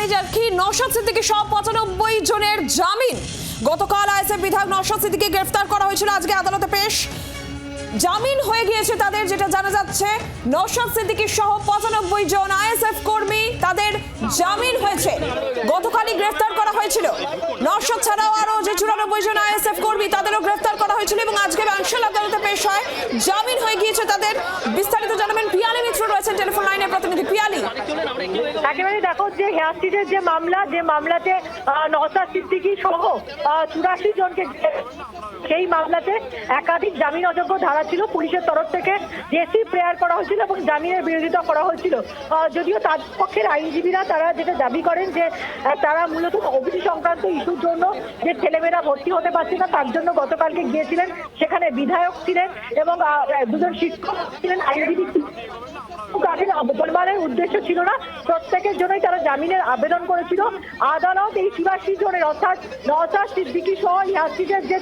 জানিয়ে যাচ্ছি নশাদ সিদ্দিকী সহ পঁচানব্বই জনের জামিন। গতকাল বিধায়ক সিদ্দিকী গ্রেফতার করা হয়েছিল। আজকে আদালতে পেশ জামিন হয়ে গিয়েছে তাদের, যেটা জানা যাচ্ছে সিদ্দিকী সহ পঁচানব্বই জন আইএসএফ কর্মী তাদের জামিন হয়েছে। গতকালই গ্রেফতার করা হয়েছিল। নশাদ ছাড়াও আরও যে চুরানব্বই জন আইএসএফ কর্মী তাদেরও গ্রেফতার করা হয়েছিল এবং আজকে আদালতে পেশ হয়। জামিন হয়ে গিয়েছে তাদের। বিস্তারিত প্রতিনিধি পিয়ালি একেবারে দেখো যে হেয়ার স্ট্রিটের যে মামলা, যে মামলাতে নওশাদ সিদ্দিকী সহ চুরাশি জনকে সেই মামলাতে একাধিক জামিন অযোগ্য ধারা ছিল। পুলিশের তরফ থেকে জেসি প্রেয়ার করা হয়েছিল এবং জামিনের বিরোধিতা করা হয়েছিল। যদিও তার পক্ষের আইনজীবীরা তারা যেটা দাবি করেন যে তারা মূলত ওবিসি সংক্রান্ত ইস্যুর জন্য যে ছেলেমেয়েরা ভর্তি হতে পারছে না, তার জন্য গতকালকে গিয়েছিলেন। সেখানে বিধায়ক ছিলেন এবং দুজন শিক্ষক ছিলেন, আইনজীবী তাদের উদ্দেশ্য ছিল না। প্রত্যেকের জন্যই তারা জামিনের আবেদন করেছিল। আদালত এই চুরাশি জনের অর্থাৎ নওশাদ সিদ্দিকী সহ ইয়াসিদের যে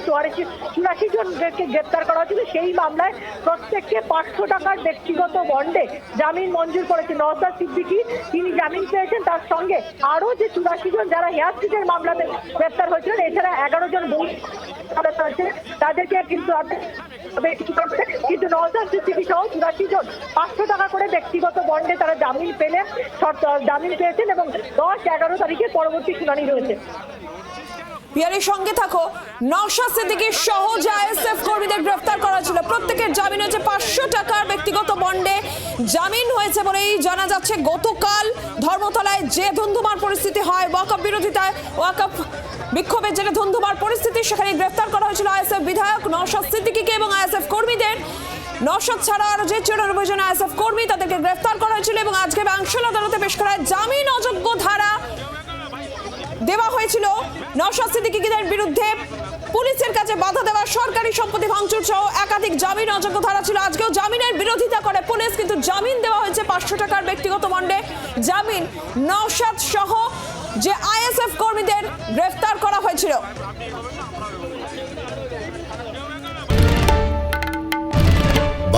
চুরাশি জনকে গ্রেপ্তার করা হয়েছিল, সেই মামলায় প্রত্যেককে পাঁচশো টাকার ব্যক্তিগত বন্ডে জামিন মঞ্জুর করেছে নওশাদ সিদ্দিকি। তিনি জামিন পেয়েছেন। তার সঙ্গে আরও যে চুরাশি জন যারা স্ট্রিটের মামলাতে গ্রেপ্তার হয়েছিলেন, এছাড়া এগারো জন আছে তাদেরকে কিন্তু? কিন্তু নওশাদ সিদ্দিকী সহ চুরাশি জন পাঁচশো টাকা করে ব্যক্তিগত বন্ডে তারা জামিন পেলেন জামিন পেয়েছেন এবং দশ এগারো তারিখে পরবর্তী শুনানি রয়েছে। পিয়ারির সঙ্গে থাকো, নওশাদ সিদ্দিকী সহ যে আইএসএফ কর্মীদের গ্রেফতার করা হয়েছিল প্রত্যেকের জামিন হয়েছে পাঁচশো টাকার ব্যক্তিগত বন্ডে জামিন হয়েছে বলেই জানা যাচ্ছে, গতকাল ধর্মতলায় যে ধুন্ধুমার পরিস্থিতি হয়, ওয়াকআপ বিরোধিতায়, ওয়াকআপ বিক্ষোভের জেরে ধুন্ধুমার পরিস্থিতি সেখানে গ্রেফতার করা হয়েছিল আইএসএফ বিধায়ক নওশাদ সিদ্দিকীকে এবং আইএসএফ কর্মীদের। নওশাদ ছাড়া আরও যে চুরানব্বই জন আইএসএফ কর্মী তাদেরকে গ্রেফতার করা হয়েছিল এবং আজকে বাংশাল আদালতে পেশ করা জামিন অযোগ্য ধারা দেওয়া হয়েছিল। নওশাদ সিদ্দিকীদের বিরুদ্ধে পুলিশের কাছে বাধা দেওয়া, সরকারি সম্পত্তি ভাঙচুর সহ একাধিক জামিন অযোগ্য ধারা ছিল। আজকেও জামিনের বিরোধিতা করে পুলিশ, কিন্তু জামিন দেওয়া হয়েছে পাঁচশো টাকার ব্যক্তিগত বন্ডে। জামিন নওশাদ সহ যে আইএসএফ কর্মীদের গ্রেফতার করা হয়েছিল।